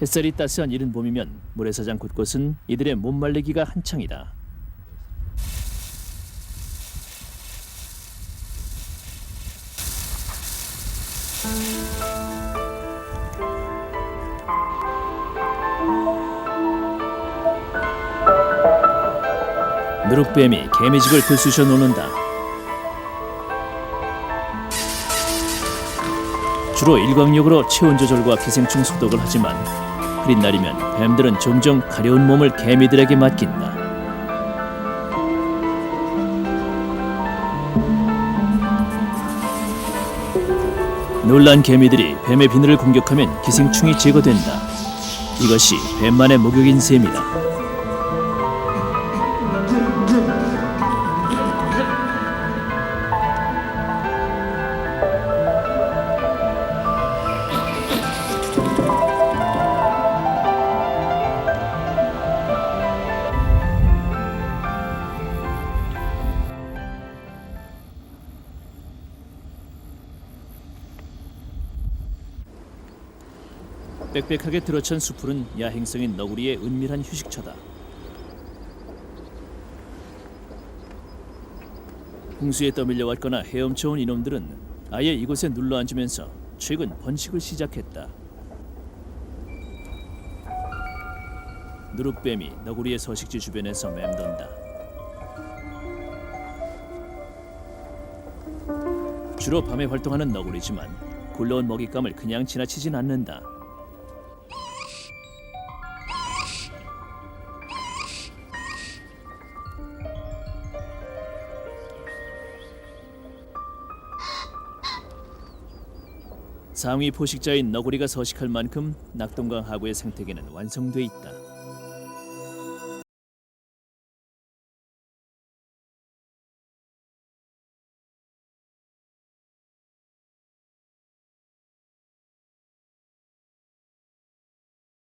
햇살이 따스한 이른 봄이면 모래사장 곳곳은 이들의 못 말리기가 한창이다. 누룩뱀이 개미집을 들쑤셔 놓는다. 주로 일광욕으로 체온 조절과 기생충 소독을 하지만 흐린 날이면 뱀들은 종종 가려운 몸을 개미들에게 맡긴다. 놀란 개미들이 뱀의 비늘을 공격하면 기생충이 제거된다. 이것이 뱀만의 목욕인 셈이다. 빽빽하게 들어찬 수풀은 야행성인 너구리의 은밀한 휴식처다. 홍수에 떠밀려 왔거나 헤엄쳐온 이놈들은 아예 이곳에 눌러 앉으면서 최근 번식을 시작했다. 누룩뱀이 너구리의 서식지 주변에서 맴돈다. 주로 밤에 활동하는 너구리지만 굴러온 먹잇감을 그냥 지나치진 않는다. 상위 포식자인 너구리가 서식할 만큼 낙동강 하구의 생태계는 완성돼 있다.